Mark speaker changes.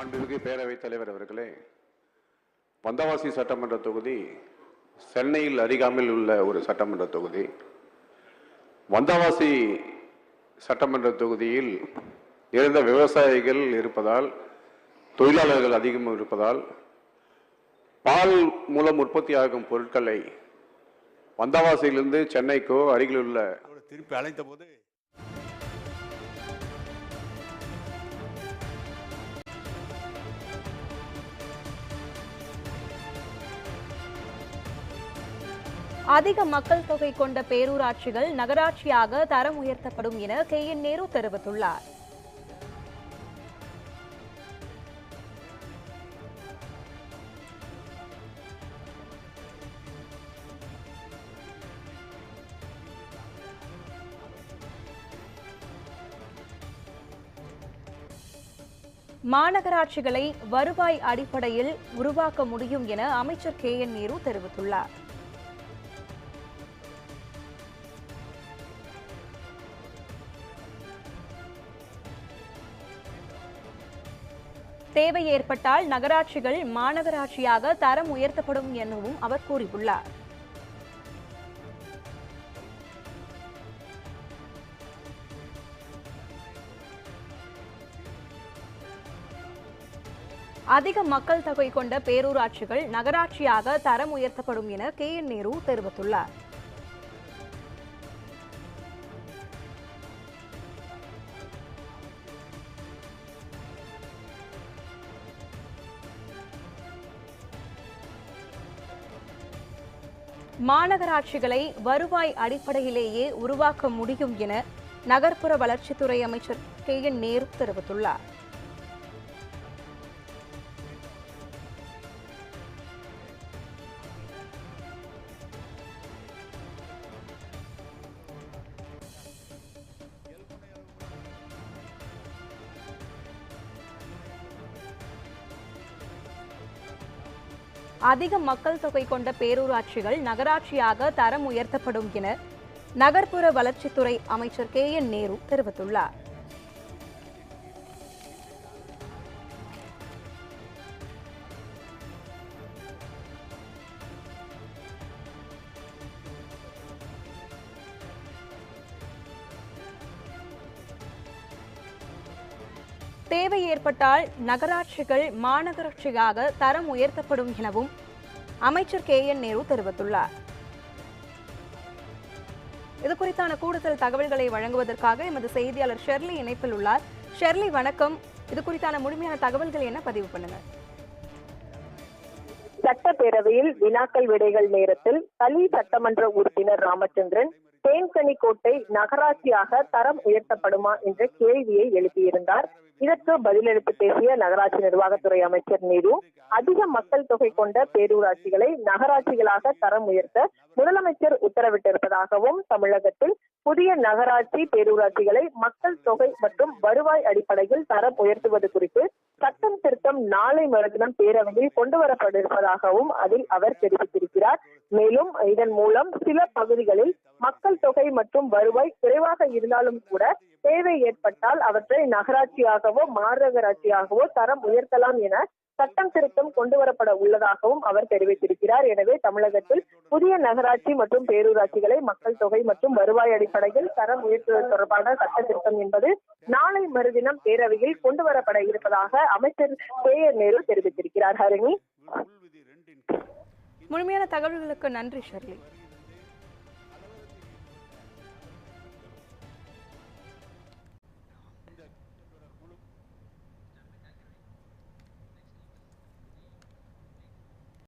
Speaker 1: மாண்புமிகு பேரவைத் தலைவர் அவர்களே வந்தவாசி சட்டமன்ற தொகுதி சென்னையில் அருகாமையில் உள்ள ஒரு சட்டமன்ற தொகுதி. வந்தவாசி சட்டமன்ற தொகுதியில் இருந்த விவசாயிகள் இருப்பதால் தொழிலாளர்கள் அதிகம் இருப்பதால் பால் மூலம் உற்பத்தியாகும் பொருட்களை வந்தவாசியிலிருந்து சென்னைக்கோ அருகிலுள்ள
Speaker 2: அவரை திருப்பி அழைத்த போது
Speaker 3: அதிக மக்கள் தொகை கொண்ட பேரூராட்சிகள் நகராட்சியாக தரம் உயர்த்தப்படும் என கே என் நேரு தெரிவித்துள்ளார். மாநகராட்சிகளை வருவாய் அடிப்படையில் உருவாக்க முடியும் என அமைச்சர் கே என் நேரு தெரிவித்துள்ளார். தேவை ஏற்பட்டால் நகராட்சிகள் மாநகராட்சியாக தரம் உயர்த்தப்படும் எனவும் அவர் கூறியுள்ளார். அதிக மக்கள் தொகை கொண்ட பேரூராட்சிகள் நகராட்சியாக தரம் உயர்த்தப்படும் என கே என் நேரு தெரிவித்துள்ளார். மாநகராட்சிகளை வருவாய் அடிப்படையிலேயே உருவாக்க முடியும் என நகர்ப்புற வளர்ச்சித்துறை அமைச்சர் கே என் நேரு தெரிவித்துள்ளார். அதிக மக்கள் தொகை கொண்ட பேரூராட்சிகள் நகராட்சியாக தரம் உயர்த்தப்படும் என நகர்ப்புற வளர்ச்சித்துறை அமைச்சர் கே என் நேரு தெரிவித்துள்ளார். தேவை ஏற்பட்டால் நகராட்சிகள் மாநகராட்சியாக தரம் உயர்த்தப்படும் எனவும் அமைச்சர் கே என் நேரு தெரிவித்துள்ளார். இது குறித்தான கூடுதல் தகவல்களை வழங்குவதற்காக எமது செய்தியாளர் ஷெர்லி இணைப்பில் உள்ளார். ஷெர்லி வணக்கம். இது குறித்தான முழுமையான தகவல்கள் என்ன? பதிவு பண்ணுங்க.
Speaker 4: சட்டப்பேரவையில் வினாக்கள் விடைகள் நேரத்தில் தலி சட்டமன்ற உறுப்பினர் ராமச்சந்திரன் தேன்கனிக்கோட்டை நகராட்சியாக தரம் உயர்த்தப்படுமா என்ற கேள்வியை எழுப்பியிருந்தார். இதற்கு பதிலளித்து பேசிய நகராட்சி நிர்வாகத்துறை அமைச்சர் நேரு அதிக மக்கள் தொகை கொண்ட பேரூராட்சிகளை நகராட்சிகளாக தரம் உயர்த்த முதலமைச்சர் உத்தரவிட்டிருப்பதாகவும் தமிழகத்தில் புதிய நகராட்சி பேரூராட்சிகளை மக்கள் தொகை மற்றும் வருவாய் அடிப்படையில் தரம் உயர்த்துவது குறித்து சட்டம் திருத்தம் நாளை மறுதினம் பேரவையில் கொண்டு வரப்பட்டிருப்பதாகவும் அதில் அவர் தெரிவித்திருக்கிறார். மேலும் இதன் மூலம் சில பகுதிகளில் மக்கள் தொகை மற்றும் வருவாய் குறைவாக இருந்தாலும் கூட தேவை ஏற்பட்டால் அவற்றை நகராட்சியாகவோ மாநகராட்சியாகவோ தரம் உயர்த்தலாம் என சட்டம் திருத்தம் கொண்டு வரப்பட உள்ளதாகவும் அவர் தெரிவித்திருக்கிறார். எனவே தமிழகத்தில் புதிய நகராட்சி மற்றும் பேரூராட்சிகளை மக்கள் தொகை மற்றும் வருவாய் அடிப்படையில் தரம் உயர்த்துவது தொடர்பான சட்ட திருத்தம் என்பது நாளை மறுதினம் பேரவையில் கொண்டு வரப்பட இருப்பதாக அமைச்சர் கே என் நேரு தெரிவித்திருக்கிறார். ஹரிணி.
Speaker 3: முழுமையான தகவல்களுக்கு நன்றி ஷர்லி.